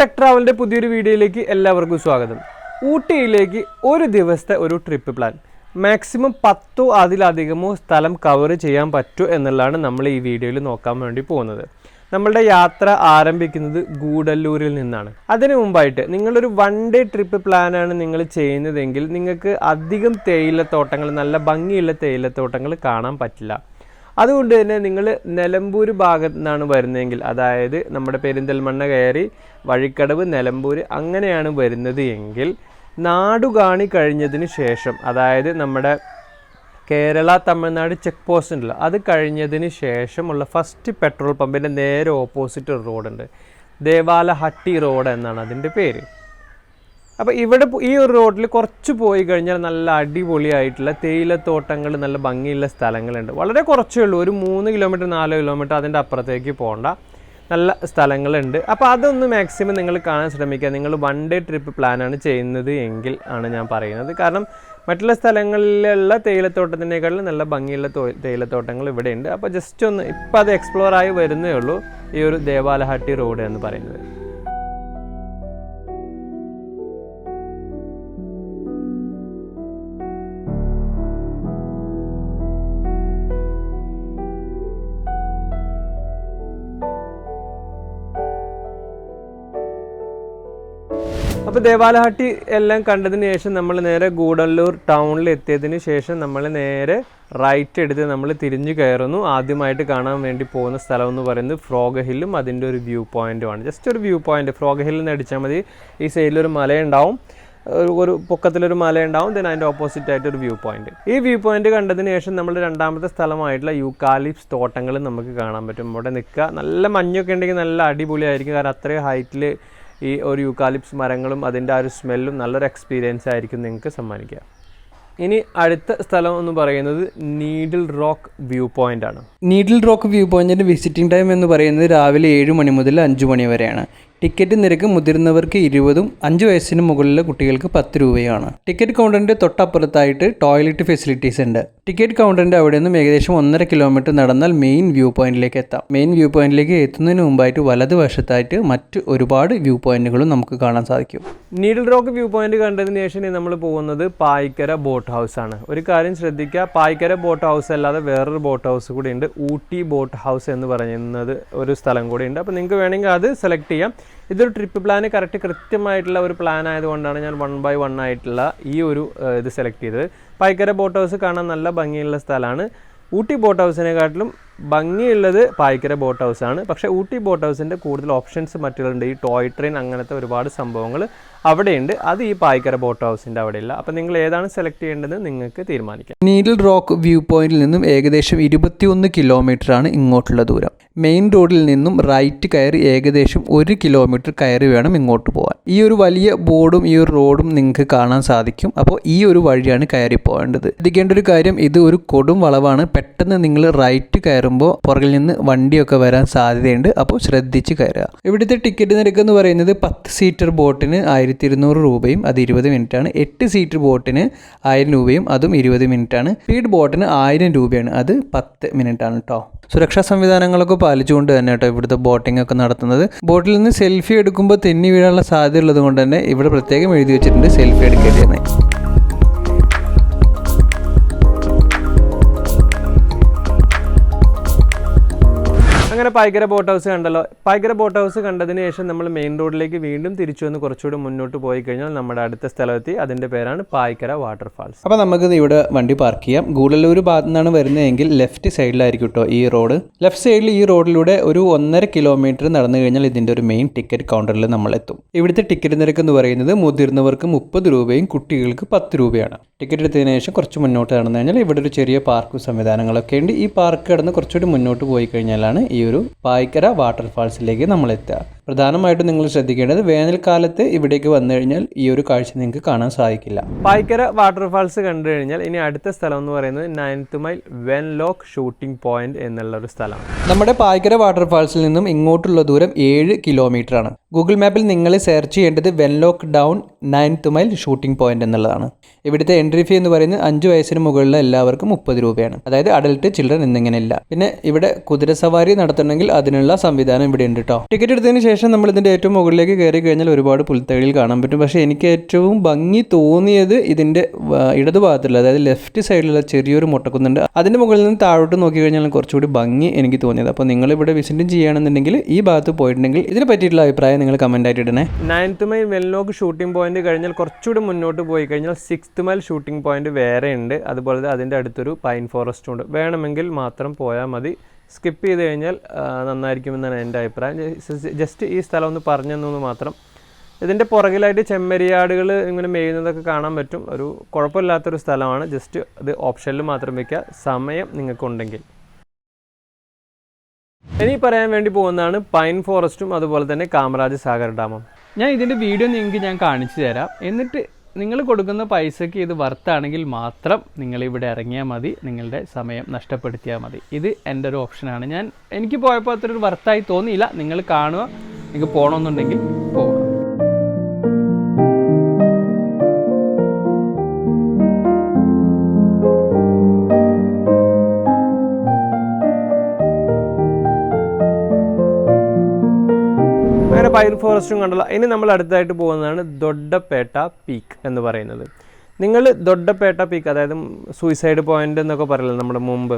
Tech ട്രാവലിന്റെ പുതിയൊരു വീഡിയോയിലേക്ക് എല്ലാവർക്കും സ്വാഗതം. ഊട്ടിയിലേക്ക് ഒരു ദിവസത്തെ ഒരു ട്രിപ്പ് പ്ലാൻ. മാക്സിമം പത്തോ അതിലധികമോ സ്ഥലം കവർ ചെയ്യാൻ പറ്റൂ എന്നുള്ളതാണ് നമ്മൾ ഈ വീഡിയോയിൽ നോക്കാൻ വേണ്ടി പോകുന്നത്. നമ്മളുടെ യാത്ര ആരംഭിക്കുന്നത് ഗൂഡല്ലൂരിൽ നിന്നാണ്. അതിനു മുമ്പായിട്ട് നിങ്ങളൊരു വൺ ഡേ ട്രിപ്പ് പ്ലാനാണ് നിങ്ങൾ ചെയ്യുന്നതെങ്കിൽ നിങ്ങൾക്ക് അധികം തേയിലത്തോട്ടങ്ങൾ നല്ല ഭംഗിയുള്ള തേയിലത്തോട്ടങ്ങൾ കാണാൻ പറ്റില്ല. അതുകൊണ്ട് തന്നെ നിങ്ങൾ നിലമ്പൂർ ഭാഗത്ത് നിന്നാണ് വരുന്നതെങ്കിൽ അതായത് നമ്മുടെ പെരിന്തൽമണ്ണ കയറി വഴിക്കടവ് നിലമ്പൂർ അങ്ങനെയാണ് വരുന്നത് എങ്കിൽ നാടുകാണി കഴിഞ്ഞതിന് ശേഷം അതായത് നമ്മുടെ കേരള തമിഴ്നാട് ചെക്ക് പോസ്റ്റ് ഉണ്ടല്ലോ അത് കഴിഞ്ഞതിന് ശേഷമുള്ള ഫസ്റ്റ് പെട്രോൾ പമ്പിന്റെ നേരെ ഓപ്പോസിറ്റ് റോഡുണ്ട് ദേവാല ഹട്ടി റോഡ് എന്നാണ് അതിന്റെ പേര്. അപ്പോൾ ഇവിടെ ഈ ഒരു റോഡിൽ കുറച്ച് പോയി കഴിഞ്ഞാൽ നല്ല അടിപൊളിയായിട്ടുള്ള തേയിലത്തോട്ടങ്ങൾ നല്ല ഭംഗിയുള്ള സ്ഥലങ്ങളുണ്ട്. വളരെ കുറച്ചേ ഉള്ളൂ. ഒരു മൂന്ന് കിലോമീറ്റർ നാല് കിലോമീറ്റർ അതിന്റെ അപ്പുറത്തേക്ക് പോകണ്ട നല്ല സ്ഥലങ്ങളുണ്ട്. അപ്പോൾ അതൊന്ന് മാക്സിമം നിങ്ങൾ കാണാൻ ശ്രമിക്കുക. നിങ്ങൾ വൺ ഡേ ട്രിപ്പ് പ്ലാനാണ് ചെയ്യുന്നത് എങ്കിൽ ആണ് ഞാൻ പറയുന്നത്. കാരണം മറ്റുള്ള സ്ഥലങ്ങളിലുള്ള തേയിലത്തോട്ടത്തിനേക്കാളും നല്ല ഭംഗിയുള്ള തേയിലത്തോട്ടങ്ങൾ ഇവിടെയുണ്ട്. അപ്പോൾ ജസ്റ്റ് ഒന്ന് ഇപ്പോൾ അത് എക്സ്പ്ലോർ ആയി വരുന്നേ ഉള്ളൂ. ഈ ഒരു ദേവാലഹട്ടി റോഡ് എന്ന് പറയുന്നത്. അപ്പോൾ ദേവാലഹട്ടി എല്ലാം കണ്ടതിന് ശേഷം നമ്മൾ നേരെ ഗൂഡല്ലൂർ ടൗണിൽ എത്തിയതിന് ശേഷം നമ്മൾ നേരെ റൈറ്റ് എടുത്ത് നമ്മൾ തിരിഞ്ഞു കയറുന്നു. ആദ്യമായിട്ട് കാണാൻ വേണ്ടി പോകുന്ന സ്ഥലം എന്ന് പറയുന്നത് ഫ്രോഗ് ഹില്ലും അതിന്റെ ഒരു വ്യൂ പോയിന്റുമാണ് ജസ്റ്റ് ഒരു വ്യൂ പോയിന്റ് ഫ്രോഗ് ഹില്ലിൽ നിന്ന് അടിച്ചാൽ മതി. ഈ സൈഡിലൊരു മലയുണ്ടാവും. ഒരു ഒരു പൊക്കത്തിലൊരു മലയുണ്ടാവും. ദെൻ അതിന്റെ ഓപ്പോസിറ്റ് ആയിട്ട് ഒരു വ്യൂ പോയിന്റ് ഈ വ്യൂ പോയിന്റ് കണ്ടതിന് ശേഷം നമ്മൾ രണ്ടാമത്തെ സ്ഥലമായിട്ടുള്ള യൂക്കാലിപ്സ് തോട്ടങ്ങൾ നമുക്ക് കാണാൻ പറ്റും. ഇവിടെ നിൽക്കുക. നല്ല മഞ്ഞൊക്കെ ഉണ്ടെങ്കിൽ നല്ല അടിപൊളിയായിരിക്കും. കാരണം അത്രയും ഹൈറ്റിൽ ഈ ഒരു യൂക്കാലിപ്സ് മരങ്ങളും അതിന്റെ ആ ഒരു സ്മെല്ലും നല്ലൊരു എക്സ്പീരിയൻസ് ആയിരിക്കും നിങ്ങൾക്ക് സമ്മാനിക്കുക. ഇനി അടുത്ത സ്ഥലം എന്ന് പറയുന്നത് നീഡിൽ റോക്ക് വ്യൂ പോയിന്റ് ആണ്. നീഡിൽ റോക്ക് വ്യൂ പോയിന്റിന്റെ വിസിറ്റിംഗ് ടൈം എന്ന് പറയുന്നത് രാവിലെ ഏഴ് മണി മുതൽ അഞ്ച് മണി വരെയാണ്. ടിക്കറ്റ് നിരക്ക് മുതിർന്നവർക്ക് ഇരുപതും അഞ്ച് വയസ്സിന് മുകളിലെ കുട്ടികൾക്ക് പത്ത് രൂപയാണ്. ടിക്കറ്റ് കൗണ്ടറിന്റെ തൊട്ടപ്പുറത്തായിട്ട് ടോയ്ലറ്റ് ഫെസിലിറ്റീസ് ഉണ്ട്. ടിക്കറ്റ് കൗണ്ടറിന്റെ അവിടെ നിന്നും ഏകദേശം ഒന്നര കിലോമീറ്റർ നടന്നാൽ മെയിൻ വ്യൂ പോയിന്റിലേക്ക് എത്താം. മെയിൻ വ്യൂ പോയിന്റിലേക്ക് എത്തുന്നതിന് മുമ്പായിട്ട് വലതുവശത്തായിട്ട് മറ്റ് ഒരുപാട് വ്യൂ പോയിന്റുകളും നമുക്ക് കാണാൻ സാധിക്കും. നീഡിൽ റോക്ക് വ്യൂ പോയിന്റ് കണ്ടതിന് ശേഷം നമ്മൾ പോകുന്നത് പായ്ക്കര ബോട്ട് ഹൗസ് ആണ്. ഒരു കാര്യം ശ്രദ്ധിക്കുക പായ്ക്കര ബോട്ട് ഹൗസ് അല്ലാതെ വേറൊരു ബോട്ട് ഹൗസ് കൂടി ഉണ്ട്. ഊട്ടി ബോട്ട് ഹൗസ് എന്ന് പറയുന്നത് ഒരു സ്ഥലം കൂടി ഉണ്ട്. അപ്പോൾ നിങ്ങൾക്ക് വേണമെങ്കിൽ അത് സെലക്ട് ചെയ്യാം. ഇതൊരു ട്രിപ്പ് പ്ലാന് കറക്റ്റ് കൃത്യമായിട്ടുള്ള ഒരു പ്ലാൻ ആയതുകൊണ്ടാണ് ഞാൻ വൺ ബൈ വൺ ആയിട്ടുള്ള ഈ ഒരു ഇത് സെലക്ട് ചെയ്തത്. പായ്ക്കര ബോട്ട് ഹൗസ് കാണാൻ നല്ല ഭംഗിയുള്ള സ്ഥലമാണ്. ഊട്ടി ബോട്ട് ഹൗസിനെക്കാട്ടിലും ഭംഗിയുള്ളത് പായ്ക്കര ബോട്ട് ഹൗസ് ആണ്. പക്ഷേ ഊട്ടി ബോട്ട് ഹൗസിന്റെ കൂടുതൽ ഓപ്ഷൻസ് മറ്റുള്ളുണ്ട് ഈ ടോയ് ട്രെയിൻ അങ്ങനത്തെ ഒരുപാട് സംഭവങ്ങൾ അവിടെയുണ്ട്. അത് ഈ പായ്ക്കര ബോട്ട് ഹൗസിന്റെ അവിടെയില്ല. അപ്പോൾ നിങ്ങൾ ഏതാണ് സെലക്ട് ചെയ്യേണ്ടത് നിങ്ങൾക്ക് തീരുമാനിക്കാം. നീഡിൽ റോക്ക് വ്യൂ പോയിന്റിൽ നിന്നും ഏകദേശം ഇരുപത്തിയൊന്ന് ആണ് ഇങ്ങോട്ടുള്ള ദൂരം. മെയിൻ റോഡിൽ നിന്നും റൈറ്റ് കയറി ഏകദേശം ഒരു കിലോമീറ്റർ കയറി വേണം ഇങ്ങോട്ട് പോകാൻ ഈ ഒരു വലിയ ബോർഡും ഈ ഒരു റോഡും നിങ്ങൾക്ക് കാണാൻ സാധിക്കും. അപ്പോൾ ഈ ഒരു വഴിയാണ് കയറി പോകേണ്ടത് ശ്രദ്ധിക്കേണ്ട ഒരു കാര്യം ഇത് ഒരു കൊടും വളവാണ്. പെട്ടെന്ന് നിങ്ങൾ റൈറ്റ് കയറുമ്പോൾ പുറകിൽ നിന്ന് വണ്ടിയൊക്കെ വരാൻ സാധ്യതയുണ്ട്. അപ്പോൾ ശ്രദ്ധിച്ച് കയറുക. ഇവിടുത്തെ ടിക്കറ്റ് നിരക്ക് എന്ന് പറയുന്നത് പത്ത് സീറ്റർ ബോട്ടിന് ആയിരത്തി ഇരുന്നൂറ് രൂപയും അത് ഇരുപത് മിനിറ്റാണ്. എട്ട് സീറ്റർ ബോട്ടിന് ആയിരം രൂപയും അതും ഇരുപത് മിനിറ്റാണ്. സ്പീഡ് ബോട്ടിന് ആയിരം രൂപയാണ്. അത് പത്ത് മിനിറ്റ് ആണ് കേട്ടോ. സുരക്ഷാ സംവിധാനങ്ങളൊക്കെ പാലിച്ചുകൊണ്ട് തന്നെ കേട്ടോ ഇവിടുത്തെ ബോട്ടിംഗ് ഒക്കെ നടത്തുന്നത്. ബോട്ടിൽ നിന്ന് സെൽഫി എടുക്കുമ്പോൾ തെന്നി വീഴാനുള്ള സാധ്യത ഉള്ളത് കൊണ്ട് തന്നെ ഇവിടെ പ്രത്യേകം എഴുതി വെച്ചിട്ടുണ്ട് സെൽഫി എടുക്കരുതെന്ന് പായ്ക്കര ബോട്ട് ഹൗസ് കണ്ടല്ലോ. പൈകര ബോട്ട് ഹൗസ് കണ്ടതിന് ശേഷം നമ്മൾ മെയിൻ റോഡിലേക്ക് വീണ്ടും തിരിച്ചു വന്ന് കുറച്ചുകൂടി മുന്നോട്ട് പോയി കഴിഞ്ഞാൽ നമ്മുടെ അടുത്ത സ്ഥലമെത്തി. അതിന്റെ പേരാണ് പായ്ക്കര വാട്ടർഫാൾസ്. അപ്പോൾ നമുക്ക് ഇവിടെ വണ്ടി പാർക്ക് ചെയ്യാം. ഗൂഡല്ലൂർ ഭാഗത്തു നിന്നാണ് വരുന്നതെങ്കിൽ ലെഫ്റ്റ് സൈഡിലായിരിക്കും കേട്ടോ ഈ റോഡ്. ലെഫ്റ്റ് സൈഡിൽ ഈ റോഡിലൂടെ ഒരു ഒന്നര കിലോമീറ്റർ നടന്നു കഴിഞ്ഞാൽ ഇതിന്റെ ഒരു മെയിൻ ടിക്കറ്റ് കൗണ്ടറിൽ നമ്മൾ എത്തും. ഇവിടുത്തെ ടിക്കറ്റ് നിരക്ക് എന്ന് പറയുന്നത് മുതിർന്നവർക്ക് മുപ്പത് രൂപയും കുട്ടികൾക്ക് പത്ത് രൂപയാണ്. ടിക്കറ്റ് എടുത്തതിന് ശേഷം കുറച്ച് മുന്നോട്ട് നടന്നു കഴിഞ്ഞാൽ ഇവിടെ ഒരു ചെറിയ പാർക്ക് സംവിധാനങ്ങളൊക്കെ ഉണ്ട്. ഈ പാർക്ക് കടന്ന് കുറച്ചുകൂടി മുന്നോട്ട് പോയി കഴിഞ്ഞാലാണ് ഈ ഒരു പായ്ക്കര വാട്ടർഫാൾസിലേക്ക് നമ്മൾ എത്തുക പ്രധാനമായിട്ടും നിങ്ങൾ ശ്രദ്ധിക്കേണ്ടത് വേനൽക്കാലത്ത് ഇവിടേക്ക് വന്നു കഴിഞ്ഞാൽ ഈ ഒരു കാഴ്ച നിങ്ങൾക്ക് കാണാൻ സാധിക്കില്ല. പായ്ക്കര വാട്ടർഫാൾസ് കണ്ടു കഴിഞ്ഞാൽ ഇനി അടുത്ത സ്ഥലം എന്ന് പറയുന്നത് ninth mile Wenlock shooting point എന്നുള്ള ഒരു സ്ഥലം നമ്മുടെ പായ്ക്കര വാട്ടർഫാൾസിൽ നിന്നും ഇങ്ങോട്ടുള്ള ദൂരം ഏഴ് കിലോമീറ്റർ ആണ് ഗൂഗിൾ മാപ്പിൽ നിങ്ങൾ സെർച്ച് ചെയ്യേണ്ടത് Wenlock down ninth mile shooting point എന്നുള്ളതാണ്. ഇവിടുത്തെ എൻട്രി ഫീ എന്ന് പറയുന്നത് അഞ്ച് വയസ്സിന് മുകളിലുള്ള എല്ലാവർക്കും മുപ്പത് രൂപയാണ്. അതായത് അഡൽട്ട് ചിൽഡ്രൻ എന്നിങ്ങനെയില്ല. പിന്നെ ഇവിടെ കുതിരസവാരി നടത്തണമെങ്കിൽ അതിനുള്ള സംവിധാനം ഇവിടെ ഉണ്ട് കേട്ടോ ടിക്കറ്റ് എടുത്തതിന് ശേഷം ശേഷം നമ്മൾ ഇതിന്റെ ഏറ്റവും മുകളിലേക്ക് കയറി കഴിഞ്ഞാൽ ഒരുപാട് പുൽത്തകളിൽ കാണാൻ പറ്റും. പക്ഷേ എനിക്ക് ഏറ്റവും ഭംഗി തോന്നിയത് ഇതിന്റെ ഇടതു ഇടതുഭാഗത്തുള്ള അതായത് ലെഫ്റ്റ് സൈഡിലുള്ള ചെറിയൊരു മുട്ടക്കുന്നുണ്ട്. അതിന്റെ മുകളിൽ നിന്ന് താഴോട്ട് നോക്കി കഴിഞ്ഞാൽ കുറച്ചുകൂടി ഭംഗി എനിക്ക് തോന്നിയത്. അപ്പോൾ നിങ്ങൾ ഇവിടെ വിസിറ്റും ചെയ്യുകയാണെന്നുണ്ടെങ്കിൽ ഈ ഭാഗത്ത് പോയിട്ടുണ്ടെങ്കിൽ ഇതിനെ പറ്റിയിട്ടുള്ള അഭിപ്രായം നിങ്ങൾ കമന്റ് ആയിട്ട് ഇടണേ. നയൻത്ത് മൈൽ വെൽനോക്ക് ഷൂട്ടിംഗ് പോയിന്റ് കഴിഞ്ഞാൽ കുറച്ചുകൂടി മുന്നോട്ട് പോയി കഴിഞ്ഞാൽ സിക്സ്ത് മൈൽ ഷൂട്ടിംഗ് പോയിന്റ് വേറെ ഉണ്ട്. അതുപോലെ അതിന്റെ അടുത്തൊരു പൈൻ ഫോറസ്റ്റും ഉണ്ട്. വേണമെങ്കിൽ മാത്രം പോയാൽ മതി. സ്കിപ്പ് ചെയ്ത് കഴിഞ്ഞാൽ നന്നായിരിക്കും നന്നായിരിക്കുമെന്നാണ് എന്റെ അഭിപ്രായം. ജസ്റ്റ് ഈ സ്ഥലം ഒന്ന് പറഞ്ഞു തന്നു മാത്രം. ഇതിന്റെ പുറകിലായിട്ട് ചെമ്മരിയാടുകൾ ഇങ്ങനെ മേയുന്നതൊക്കെ കാണാൻ പറ്റും. ഒരു കുഴപ്പമില്ലാത്തൊരു സ്ഥലമാണ്. ജസ്റ്റ് അത് ഓപ്ഷനിൽ മാത്രം വയ്ക്കുക സമയം നിങ്ങൾക്കുണ്ടെങ്കിൽ. ഇനി പറയാൻ വേണ്ടി പോകുന്നതാണ് പൈൻ ഫോറസ്റ്റും അതുപോലെ തന്നെ കാമരാജ് സാഗർ ഡാമും. ഞാൻ ഇതിന്റെ വീഡിയോ നിങ്ങൾക്ക് ഞാൻ കാണിച്ചു തരാം. എന്നിട്ട് നിങ്ങൾ കൊടുക്കുന്ന പൈസയ്ക്ക് ഇത് വർത്താണെങ്കിൽ മാത്രം നിങ്ങൾ ഇവിടെ ഇറങ്ങിയാൽ മതി. നിങ്ങളുടെ സമയം നഷ്ടപ്പെടുത്തിയാൽ മതി. ഇത് എന്റെ ഒരു ഓപ്ഷനാണ് ഞാൻ എനിക്ക് പോയപ്പോൾ അത്ര ഒരു വർത്തായി തോന്നിയില്ല. നിങ്ങൾ കാണുക. നിങ്ങൾക്ക് പോകണമെന്നുണ്ടെങ്കിൽ പോവുക പൈൻ ഫോറസ്റ്റും കണ്ടല്ലോ. ഇനി നമ്മൾ അടുത്തായിട്ട് പോകുന്നതാണ് ദൊഡ്ഡപ്പേട്ട പീക്ക് എന്ന് പറയുന്നത്. നിങ്ങൾ ദൊഡ്ഡപ്പേട്ട പീക്ക് അതായത് സൂയിസൈഡ് പോയിന്റ് എന്നൊക്കെ പറയില്ല നമ്മുടെ മുമ്പ്?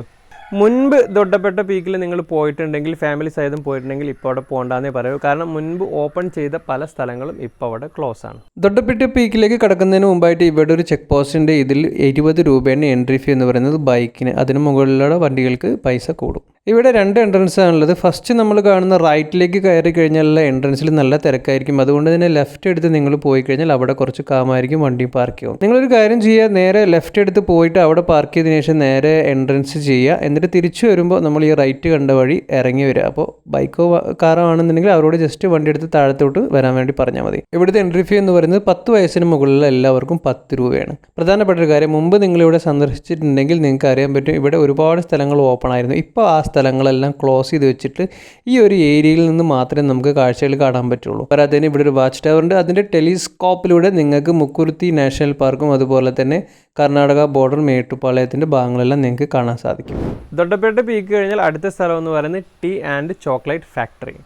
മുൻപ് ദൊഡ്ഡപ്പേട്ട പീക്കിൽ നിങ്ങൾ പോയിട്ടുണ്ടെങ്കിൽ ഫാമിലി സഹിതം പോയിട്ടുണ്ടെങ്കിൽ ഇപ്പോൾ അവിടെ പോകണ്ടെന്നേ പറയൂ. കാരണം മുൻപ് ഓപ്പൺ ചെയ്ത പല സ്ഥലങ്ങളും ഇപ്പോൾ അവിടെ ക്ലോസ് ആണ്. തൊട്ടപ്പെട്ടി പീക്കിലേക്ക് കടക്കുന്നതിന് മുമ്പായിട്ട് ഇവിടെ ഒരു ചെക്ക് പോസ്റ്റിന്റെ ഇതിൽ എഴുപത് രൂപയാണ് എൻട്രി ഫീ എന്ന് പറയുന്നത് ബൈക്കിന് അതിന് മുകളിലുള്ള വണ്ടികൾക്ക് പൈസ കൂടും. ഇവിടെ രണ്ട് എൻട്രൻസ് ആണുള്ളത്. ഫസ്റ്റ് നമ്മൾ കാണുന്ന റൈറ്റിലേക്ക് കയറി കഴിഞ്ഞാലുള്ള എൻട്രൻസിൽ നല്ല തിരക്കായിരിക്കും. അതുകൊണ്ട് തന്നെ ലെഫ്റ്റ് എടുത്ത് നിങ്ങൾ പോയി കഴിഞ്ഞാൽ അവിടെ കുറച്ച് കാമായിരിക്കും വണ്ടി പാർക്ക് ചെയ്യും. നിങ്ങളൊരു കാര്യം ചെയ്യുക. നേരെ ലെഫ്റ്റ് എടുത്ത് പോയിട്ട് അവിടെ പാർക്ക് ചെയ്തതിനു ശേഷം നേരെ എൻട്രൻസ് ചെയ്യുക. എന്നിട്ട് തിരിച്ചു വരുമ്പോൾ നമ്മൾ ഈ റൈറ്റ് കണ്ട വഴി ഇറങ്ങി വരിക അപ്പോൾ ബൈക്കോ കാറോ ആണെന്നുണ്ടെങ്കിൽ അവരോട് ജസ്റ്റ് വണ്ടി എടുത്ത് താഴത്തോട്ട് വരാൻ വേണ്ടി പറഞ്ഞാൽ മതി. ഇവിടുത്തെ എൻട്രി ഫീ എന്ന് പറയുന്നത് പത്ത് വയസ്സിന് മുകളിലുള്ള എല്ലാവർക്കും പത്ത് രൂപയാണ്. പ്രധാനപ്പെട്ട ഒരു കാര്യം മുമ്പ് നിങ്ങളിവിടെ സന്ദർശിച്ചിട്ടുണ്ടെങ്കിൽ നിങ്ങൾക്ക് അറിയാൻ പറ്റും ഇവിടെ ഒരുപാട് സ്ഥലങ്ങൾ ഓപ്പൺ ആയിരുന്നു. ഇപ്പോൾ ആ സ്ഥലങ്ങളെല്ലാം ക്ലോസ് ചെയ്ത് വെച്ചിട്ട് ഈ ഒരു ഏരിയയിൽ നിന്ന് മാത്രമേ നമുക്ക് കാഴ്ചകൾ കാണാൻ പറ്റുള്ളൂ. പോരാത്തതിന് ഇവിടെ ഒരു വാച്ച് ടവർ ഉണ്ട്. അതിന്റെ ടെലിസ്കോപ്പിലൂടെ നിങ്ങൾക്ക് മുക്കുരുത്തി നാഷണൽ പാർക്കും അതുപോലെ തന്നെ കർണാടക ബോർഡർ മേട്ടുപ്പാളയത്തിന്റെ ഭാഗങ്ങളെല്ലാം നിങ്ങൾക്ക് കാണാൻ സാധിക്കും. ദൊഡ്ഡപ്പേട്ട പീക്ക് കഴിഞ്ഞാൽ അടുത്ത സ്ഥലം എന്ന് പറയുന്നത് ടീ ആൻഡ് ചോക്ലേറ്റ് ഫാക്ടറി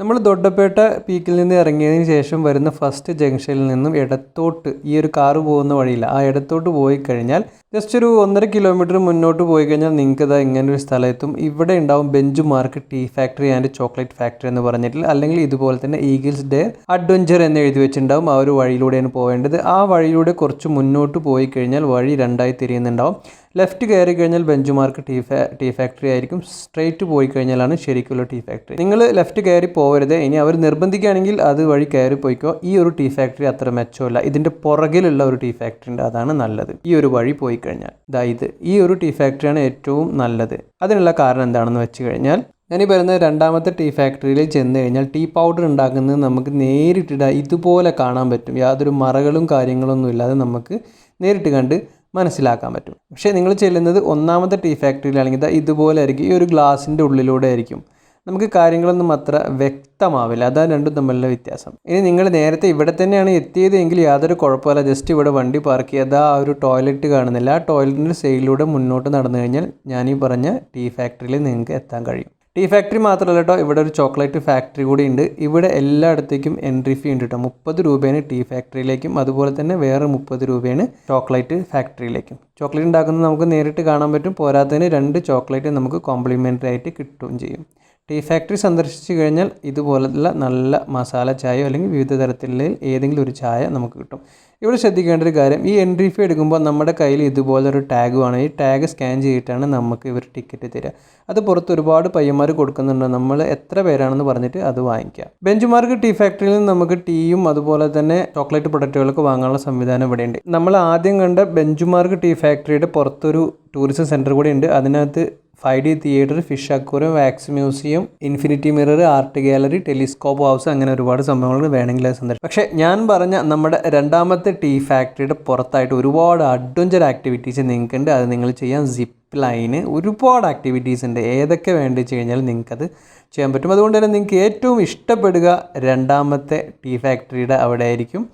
നമ്മൾ ദൊഡ്ഡപ്പേട്ട പീക്കിൽ നിന്ന് ഇറങ്ങിയതിന് ശേഷം വരുന്ന ഫസ്റ്റ് ജംഗ്ഷനിൽ നിന്നും ഇടത്തോട്ട് ഈ ഒരു കാറ് പോകുന്ന വഴിയില്ല. ആ ഇടത്തോട്ട് പോയി കഴിഞ്ഞാൽ ജസ്റ്റ് ഒരു ഒന്നര കിലോമീറ്റർ മുന്നോട്ട് പോയി കഴിഞ്ഞാൽ നിങ്ങൾക്ക് ഇതാ ഇങ്ങനെ ഒരു സ്ഥലത്തും ഇവിടെ ഉണ്ടാവും bench mark tea factory and chocolate factory എന്ന് പറഞ്ഞിട്ട് അല്ലെങ്കിൽ ഇതുപോലെ തന്നെ ഈഗിൾസ് ഡേ അഡ്വഞ്ചർ എന്ന് എഴുതി വെച്ചിട്ടുണ്ടാവും. ആ ഒരു വഴിയിലൂടെയാണ് പോവേണ്ടത്. ആ വഴിയിലൂടെ കുറച്ച് മുന്നോട്ട് പോയി കഴിഞ്ഞാൽ വഴി രണ്ടായി തിരിയുന്നുണ്ടാവും. ലെഫ്റ്റ് കയറി കഴിഞ്ഞാൽ ബെഞ്ച് മാർക്ക് ടീ ഫാ ടീ ഫാക്ടറി ആയിരിക്കും. സ്ട്രെയിറ്റ് പോയി കഴിഞ്ഞാലാണ് ശരിക്കുള്ള ടീ ഫാക്ടറി. നിങ്ങൾ ലെഫ്റ്റ് കയറി പോകരുത് ഇനി അവർ നിർബന്ധിക്കുകയാണെങ്കിൽ അത് വഴി കയറി പോയിക്കോ. ഈ ഒരു ടീ ഫാക്ടറി അത്ര മെച്ചമല്ല. ഇതിന്റെ പുറകിലുള്ള ഒരു ടീ ഫാക്ടറി ഉണ്ട്. അതാണ് നല്ലത്. ഈ ഒരു വഴി പോയി കഴിഞ്ഞാൽ. ഇതാ ഇത്. ഈ ഒരു ടീ ഫാക്ടറിയാണ് ഏറ്റവും നല്ലത്. അതിനുള്ള കാരണം എന്താണെന്ന് വെച്ച് കഴിഞ്ഞാൽ ഞാനീ പറയുന്ന രണ്ടാമത്തെ ടീ ഫാക്ടറിയിൽ ചെന്ന് കഴിഞ്ഞാൽ ടീ പൗഡർ ഉണ്ടാക്കുന്നത് നമുക്ക് നേരിട്ടിട ഇതുപോലെ കാണാൻ പറ്റും. യാതൊരു മറകളും കാര്യങ്ങളൊന്നും ഇല്ലാതെ നമുക്ക് നേരിട്ട് കണ്ട് മനസ്സിലാക്കാൻ പറ്റും. പക്ഷേ നിങ്ങൾ ചെല്ലുന്നത് ഒന്നാമത്തെ ടീ ഫാക്ടറിയിലാണെങ്കിൽ ഇതുപോലെ ആയിരിക്കും. ഈ ഒരു ഗ്ലാസിന്റെ ഉള്ളിലൂടെ ആയിരിക്കും. നമുക്ക് കാര്യങ്ങളൊന്നും അത്ര വ്യക്തമാവില്ല. അതാണ് രണ്ടും തമ്മിലുള്ള വ്യത്യാസം. ഇനി നിങ്ങൾ നേരത്തെ ഇവിടെ തന്നെയാണ് എത്തിയത് എങ്കിൽ യാതൊരു കുഴപ്പമില്ല ജസ്റ്റ് ഇവിടെ വണ്ടി പാർക്ക് ചെയ്ത് ആ ഒരു ടോയ്ലറ്റ് കാണുന്നില്ല. ആ ടോയ്ലറ്റിന്റെ സൈഡിലൂടെ മുന്നോട്ട് നടന്നു കഴിഞ്ഞാൽ ഞാൻ ഈ പറഞ്ഞ ടീ ഫാക്ടറിയിൽ നിങ്ങൾക്ക് എത്താൻ കഴിയും. ടീ ഫാക്ടറി മാത്രമല്ല കേട്ടോ ഇവിടെ ഒരു ചോക്ലേറ്റ് ഫാക്ടറി കൂടി ഉണ്ട്. ഇവിടെ എല്ലായിടത്തേക്കും എൻട്രി ഫീ ഉണ്ട് കേട്ടോ മുപ്പത് രൂപയാണ് ടീ ഫാക്ടറിയിലേക്കും അതുപോലെ തന്നെ വേറെ മുപ്പത് രൂപയാണ് ചോക്ലേറ്റ് ഫാക്ടറിയിലേക്കും ചോക്ലേറ്റ് ഉണ്ടാക്കുന്നത് നമുക്ക് നേരിട്ട് കാണാൻ പറ്റും. പോരാത്തതിന് രണ്ട് ചോക്ലേറ്റ് നമുക്ക് കോംപ്ലിമെന്ററി ആയിട്ട് കിട്ടുകയും ചെയ്യും. ടീ ഫാക്ടറി സന്ദർശിച്ചു കഴിഞ്ഞാൽ ഇതുപോലുള്ള നല്ല മസാല ചായയോ അല്ലെങ്കിൽ വിവിധ തരത്തിലുള്ള ഏതെങ്കിലും ഒരു ചായ നമുക്ക് കിട്ടും. ഇവിടെ ശ്രദ്ധിക്കേണ്ട ഒരു കാര്യം ഈ എൻട്രി ഫീ എടുക്കുമ്പോൾ നമ്മുടെ കയ്യിൽ ഇതുപോലൊരു ടാഗ് വേണം. ഈ ടാഗ് സ്കാൻ ചെയ്തിട്ടാണ് നമുക്ക് ഇവർ ടിക്കറ്റ് തരിക. അത് പുറത്ത് ഒരുപാട് പയ്യന്മാർ കൊടുക്കുന്നുണ്ട്. നമ്മൾ എത്ര പേരാണെന്ന് പറഞ്ഞിട്ട് അത് വാങ്ങിക്കാം. ബെഞ്ച് മാർക്ക് ടീ ഫാക്ടറിയിൽ നിന്ന് നമുക്ക് ടീയും അതുപോലെ തന്നെ ചോക്ലേറ്റ് പ്രൊഡക്റ്റുകളൊക്കെ വാങ്ങാനുള്ള സംവിധാനം ഇവിടെയുണ്ട്. നമ്മൾ ആദ്യം കണ്ട ബെഞ്ച് മാർക്ക് ടീ ഫാക്ടറിയുടെ പുറത്തൊരു ടൂറിസം സെന്റർ കൂടി ഉണ്ട്. അതിനകത്ത് five D theatre fish aquarium wax museum infinity mirror art gallery telescope house അങ്ങനെ ഒരുപാട് സംഭവങ്ങൾ വേണമെങ്കിൽ സന്ദർശിക്കും. പക്ഷേ ഞാൻ പറഞ്ഞ നമ്മുടെ രണ്ടാമത്തെ ടീ ഫാക്ടറിയുടെ പുറത്തായിട്ട് ഒരുപാട് അഡ്വഞ്ചർ ആക്ടിവിറ്റീസ് നിങ്ങൾക്കുണ്ട്. അത് നിങ്ങൾ ചെയ്യാൻ സിപ്പ് ലൈന് ഒരുപാട് ആക്ടിവിറ്റീസ് ഉണ്ട്. ഏതൊക്കെ വേണ്ടി വെച്ച് കഴിഞ്ഞാൽ നിങ്ങൾക്കത് ചെയ്യാൻ പറ്റും. അതുകൊണ്ട് തന്നെ നിങ്ങൾക്ക് ഏറ്റവും ഇഷ്ടപ്പെടുക രണ്ടാമത്തെ ടീ ഫാക്ടറിയുടെ അവിടെ ആയിരിക്കും.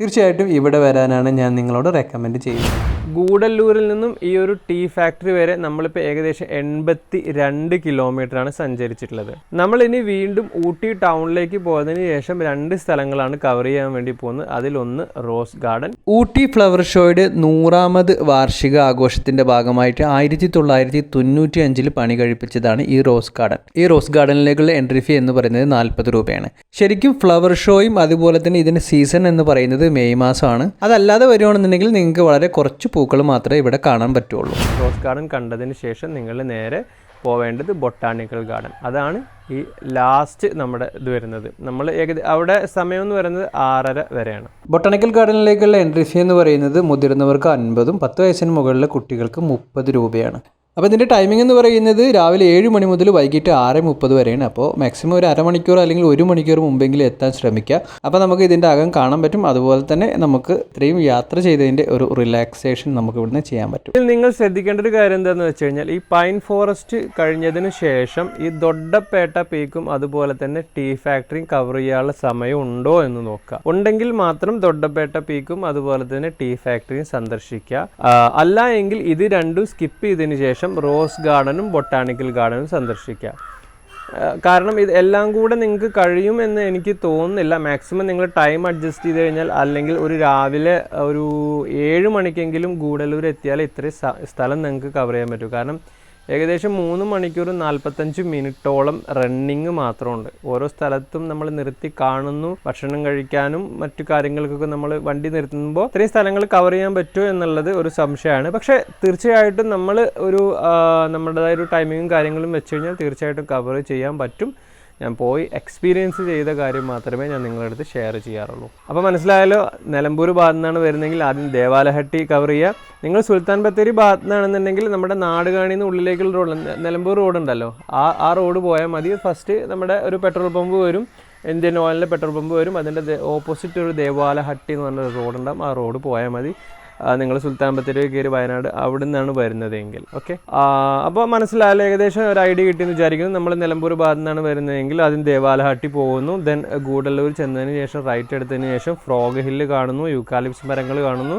തീർച്ചയായിട്ടും ഇവിടെ വരാനാണ് ഞാൻ നിങ്ങളോട് റെക്കമെൻഡ് ചെയ്യുന്നത്. ഗൂഡല്ലൂരിൽ നിന്നും ഈ ഒരു ടീ ഫാക്ടറി വരെ നമ്മളിപ്പോൾ ഏകദേശം എൺപത്തി രണ്ട് കിലോമീറ്റർ ആണ് സഞ്ചരിച്ചിട്ടുള്ളത്. നമ്മൾ ഇനി വീണ്ടും ഊട്ടി ടൗണിലേക്ക് പോയതിനു ശേഷം രണ്ട് സ്ഥലങ്ങളാണ് കവർ ചെയ്യാൻ വേണ്ടി പോകുന്നത്. അതിലൊന്ന് റോസ് ഗാർഡൻ. ഊട്ടി ഫ്ലവർ ഷോയുടെ നൂറാമത് വാർഷിക ആഘോഷത്തിന്റെ ഭാഗമായിട്ട് ആയിരത്തി തൊള്ളായിരത്തി തൊണ്ണൂറ്റി അഞ്ചിൽ പണി കഴിപ്പിച്ചതാണ് ഈ റോസ് ഗാർഡൻ. ഈ റോസ് ഗാർഡനിലേക്കുള്ള എൻട്രി ഫീ എന്ന് പറയുന്നത് നാൽപ്പത് രൂപയാണ്. ശരിക്കും ഫ്ലവർ ഷോയും അതുപോലെ തന്നെ ഇതിന്റെ സീസൺ എന്ന് പറയുന്നത് മെയ് മാസമാണ്. അതല്ലാതെ വരുവാണെന്നുണ്ടെങ്കിൽ നിങ്ങൾക്ക് വളരെ കുറച്ച് പൂക്കൾ മാത്രമേ ഇവിടെ കാണാൻ പറ്റുള്ളൂ. റോസ് ഗാർഡൻ കണ്ടതിന് ശേഷം നിങ്ങൾ നേരെ പോവേണ്ടത് ബൊട്ടാണിക്കൽ ഗാർഡൻ അതാണ് ഈ ലാസ്റ്റ് നമ്മുടെ ഇത് വരുന്നത്. നമ്മൾ ഏകദേശം അവിടെ സമയം എന്ന് പറയുന്നത് ആറര വരെയാണ്. ബൊട്ടാണിക്കൽ ഗാർഡനിലേക്കുള്ള എൻട്രി ഫീ എന്ന് പറയുന്നത് മുതിർന്നവർക്ക് അൻപതും പത്ത് വയസ്സിന് മുകളിലെ കുട്ടികൾക്ക് മുപ്പത് രൂപയാണ്. അപ്പോൾ ഇതിന്റെ ടൈമിംഗ് എന്ന് പറയുന്നത് രാവിലെ ഏഴ് മണി മുതൽ വൈകിട്ട് ആറ് മുപ്പത് വരെയാണ്. അപ്പോൾ മാക്സിമം ഒരു അരമണിക്കൂർ അല്ലെങ്കിൽ ഒരു മണിക്കൂർ മുമ്പെങ്കിലും എത്താൻ ശ്രമിക്കുക. അപ്പോൾ നമുക്ക് ഇതിന്റെ അകം കാണാൻ പറ്റും. അതുപോലെ തന്നെ നമുക്ക് ഇത്രയും യാത്ര ചെയ്തതിന്റെ ഒരു റിലാക്സേഷൻ നമുക്ക് ഇവിടുന്ന് ചെയ്യാൻ പറ്റും. ഇതിൽ നിങ്ങൾ ശ്രദ്ധിക്കേണ്ട ഒരു കാര്യം എന്താണെന്ന് വെച്ച് കഴിഞ്ഞാൽ ഈ പൈൻ ഫോറസ്റ്റ് കഴിഞ്ഞതിന് ശേഷം ഈ ദൊഡ്ഡപ്പേട്ട പീക്കും അതുപോലെ തന്നെ ടീ ഫാക്ടറിയും കവർ ചെയ്യാനുള്ള സമയം ഉണ്ടോ എന്ന് നോക്കുക. ഉണ്ടെങ്കിൽ മാത്രം ദൊഡ്ഡപ്പേട്ട പീക്കും അതുപോലെ തന്നെ ടീ ഫാക്ടറിയും സന്ദർശിക്കുക. അല്ല എങ്കിൽ ഇത് രണ്ടും സ്കിപ്പ് ചെയ്തതിന് ശേഷം റോസ് ഗാർഡനും ബൊട്ടാണിക്കൽ ഗാർഡനും സന്ദർശിക്കാം. കാരണം ഇത് എല്ലാം കൂടെ നിങ്ങൾക്ക് കഴിയുമെന്ന് എനിക്ക് തോന്നുന്നില്ല. മാക്സിമം നിങ്ങൾ ടൈം അഡ്ജസ്റ്റ് ചെയ്ത് കഴിഞ്ഞാൽ അല്ലെങ്കിൽ ഒരു രാവിലെ ഒരു ഏഴ് മണിക്കെങ്കിലും ഗൂഡല്ലൂർ എത്തിയാൽ ഇത്രയും സ്ഥലം നിങ്ങൾക്ക് കവർ ചെയ്യാൻ പറ്റും. കാരണം ഏകദേശം മൂന്ന് മണിക്കൂർ നാൽപ്പത്തഞ്ച് മിനിറ്റോളം റണ്ണിങ് മാത്രമുണ്ട്. ഓരോ സ്ഥലത്തും നമ്മൾ നിർത്തി കാണുന്നു ഭക്ഷണം കഴിക്കാനും മറ്റു കാര്യങ്ങൾക്കൊക്കെ നമ്മൾ വണ്ടി നിർത്തുമ്പോൾ ഇത്രയും സ്ഥലങ്ങൾ കവർ ചെയ്യാൻ പറ്റുമോ എന്നുള്ളത് ഒരു സംശയമാണ്. പക്ഷേ തീർച്ചയായിട്ടും നമ്മൾ ഒരു നമ്മുടേതായ ഒരു ടൈമിങ്ങും കാര്യങ്ങളും വെച്ച് കഴിഞ്ഞാൽ തീർച്ചയായിട്ടും കവർ ചെയ്യാൻ പറ്റും. ഞാൻ പോയി എക്സ്പീരിയൻസ് ചെയ്ത കാര്യം മാത്രമേ ഞാൻ നിങ്ങളുടെ അടുത്ത് ഷെയർ ചെയ്യാറുള്ളൂ. അപ്പോൾ മനസ്സിലായാലോ നിലമ്പൂർ ഭാഗത്തു നിന്നാണ് വരുന്നതെങ്കിൽ ആദ്യം ദേവാലഹട്ടി കവർ ചെയ്യുക. നിങ്ങൾ സുൽത്താൻ ബത്തേരി ഭാഗത്തു നിന്നാണെന്നുണ്ടെങ്കിൽ നമ്മുടെ നാടുകാണിയിൽ ഉള്ളിലേക്കുള്ള റോഡ് നിലമ്പൂർ റോഡ് ഉണ്ടല്ലോ. ആ ആ റോഡ് പോയാൽ മതി. ഫസ്റ്റ് നമ്മുടെ ഒരു പെട്രോൾ പമ്പ് വരും. ഇന്ത്യൻ ഓയിലിന്റെ പെട്രോൾ പമ്പ് വരും. അതിന്റെ ഓപ്പോസിറ്റ് ഒരു ദേവാലഹട്ടി എന്ന് പറഞ്ഞ ഒരു റോഡ് ഉണ്ടാകും ആ റോഡ് പോയാൽ മതി. നിങ്ങൾ സുൽത്താൻ ബത്തേരി കയറി വയനാട് അവിടെ നിന്നാണ് വരുന്നതെങ്കിൽ ഓക്കെ അപ്പോൾ മനസ്സിലായാലും ഏകദേശം ഒരു ഐഡിയ കിട്ടിയെന്ന് വിചാരിക്കുന്നു. നമ്മൾ നിലമ്പൂർ ഭാഗത്തു നിന്നാണ് വരുന്നതെങ്കിൽ ആദ്യം ദേവാലഹട്ടി പോകുന്നു. ദെൻ ഗൂഡല്ലൂർ ചെന്നതിന് ശേഷം റൈറ്റ് എടുത്തതിന് ശേഷം ഫ്രോഗ് ഹില്ല് കാണുന്നു യൂക്കാലിപ്സ് മരങ്ങൾ കാണുന്നു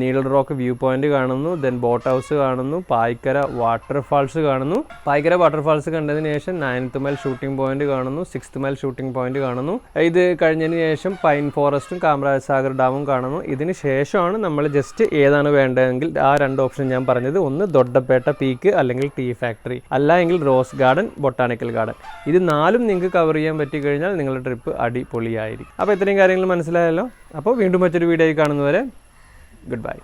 നീഡൽ റോക്ക് വ്യൂ പോയിന്റ് കാണുന്നു ദെൻ ബോട്ട് ഹൗസ് കാണുന്നു പായ്ക്കര വാട്ടർഫാൾസ് കാണുന്നു. പായ്ക്കര വാട്ടർഫാൾസ് കണ്ടതിന് ശേഷം നയൻത്ത് മൈൽ ഷൂട്ടിംഗ് പോയിന്റ് കാണുന്നു സിക്സ്ത് മൈൽ ഷൂട്ടിംഗ് പോയിന്റ് കാണുന്നു. ഇത് കഴിഞ്ഞതിന് ശേഷം പൈൻ ഫോറസ്റ്റും കാമരാജ് സാഗർ ഡാമും കാണുന്നു. ഇതിന് ശേഷമാണ് നമ്മൾ ജസ്റ്റ് ഏതാണ് വേണ്ടതെങ്കിൽ ആ രണ്ട് ഓപ്ഷൻ ഞാൻ പറഞ്ഞത്. ഒന്ന് ദൊഡ്ഡപ്പേട്ട പീക്ക് അല്ലെങ്കിൽ ടീ ഫാക്ടറി. അല്ല എങ്കിൽ റോസ് ഗാർഡൻ ബൊട്ടാണിക്കൽ ഗാർഡൻ. ഇത് നാലും നിങ്ങൾക്ക് കവർ ചെയ്യാൻ പറ്റി കഴിഞ്ഞാൽ നിങ്ങളുടെ ട്രിപ്പ് അടിപൊളിയായിരിക്കും. അപ്പോൾ ഇത്രയും കാര്യങ്ങൾ മനസ്സിലായല്ലോ? അപ്പോൾ വീണ്ടും മറ്റൊരു വീഡിയോയിൽ കാണുന്നവരെ ഗുഡ് ബൈ.